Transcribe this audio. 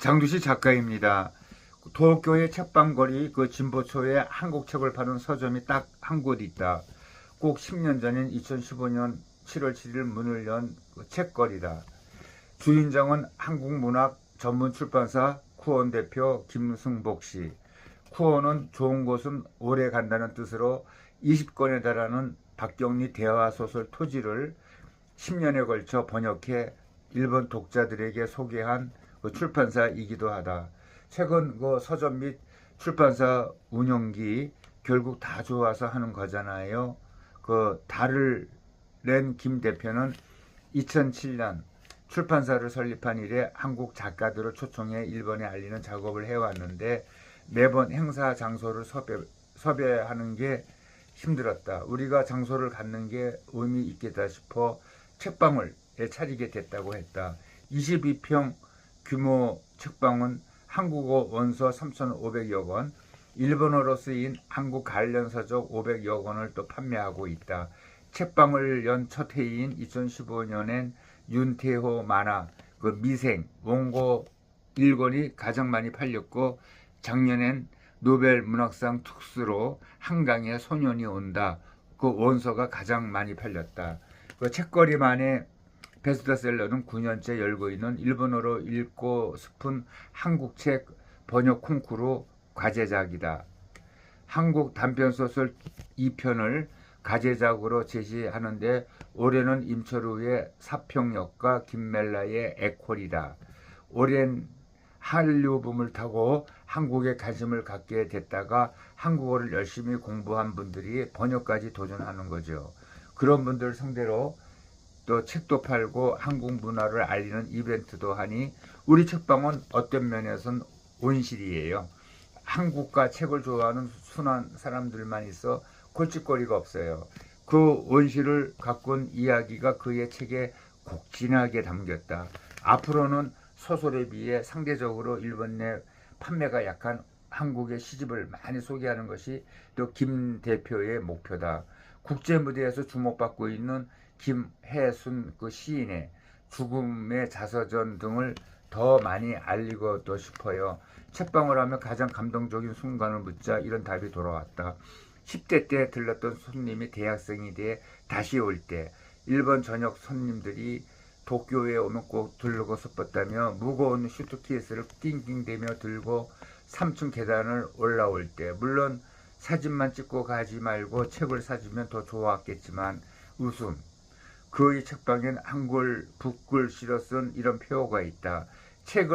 장두시 작가입니다. 도쿄의 책방거리 그 진보초에 한국 책을 파는 서점이 딱 한 곳 있다. 꼭 10년 전인 2015년 7월 7일 문을 연 그 책거리다. 주인장은 한국문학 전문 출판사 쿠원 대표 김승복 씨. 쿠원은 좋은 곳은 오래 간다는 뜻으로 20권에 달하는 박경리 대화 소설 토지를 10년에 걸쳐 번역해 일본 독자들에게 소개한 그 출판사이기도 하다. 최근 그 서점 및 출판사 운영기 결국 다 좋아서 하는 거잖아요. 그 달을 낸 김 대표는 2007년 출판사를 설립한 이래 한국 작가들을 초청해 일본에 알리는 작업을 해왔는데 매번 행사 장소를 섭외, 섭외하는 게 힘들었다. 우리가 장소를 갖는 게 의미 있겠다 싶어 책방을 차리게 됐다고 했다. 22평 규모 책방은 한국어 원서 3,500여 권, 일본어로 쓰인 한국 관련 서적 500여 권을 또 판매하고 있다. 책방을 연 첫 해인 2015년엔 윤태호 만화 그 미생 원고 1권이 가장 많이 팔렸고 작년엔 노벨 문학상 특수로 한강에 소년이 온다 그 원서가 가장 많이 팔렸다. 그 책거리만의 베스트셀러는 9년째 열고 있는 일본어로 읽고 싶은 한국책 번역 콩쿠르 과제작이다. 한국 단편소설 2편을 가제작으로 제시하는데 올해는 임철우의 사평역과 김멜라의 에콜이다. 오랜 한류 붐을 타고 한국에 관심을 갖게 됐다가 한국어를 열심히 공부한 분들이 번역까지 도전하는 거죠. 그런 분들 상대로 또 책도 팔고 한국 문화를 알리는 이벤트도 하니 우리 책방은 어떤 면에서는 온실이에요. 한국과 책을 좋아하는 순한 사람들만 있어 골칫거리가 없어요. 그 온실을 가꾼 이야기가 그의 책에 곡진하게 담겼다. 앞으로는 소설에 비해 상대적으로 일본 내 판매가 약한 한국의 시집을 많이 소개하는 것이 또 김 대표의 목표다. 국제 무대에서 주목받고 있는 김혜순 그 시인의 죽음의 자서전 등을 더 많이 알리고 또 싶어요. 책방을 하면 가장 감동적인 순간을 묻자 이런 답이 돌아왔다. 10대 때 들렀던 손님이 대학생이 돼 다시 올 때 일본 저녁 손님들이 도쿄에 오면 꼭 들르고 싶었다며 무거운 슈트케이스를 낑낑대며 들고 3층 계단을 올라올 때 물론 사진만 찍고 가지 말고 책을 사주면 더 좋았겠지만 웃음 그의 책방엔 한글 붓글 실어 쓴 이런 표어가 있다. 책을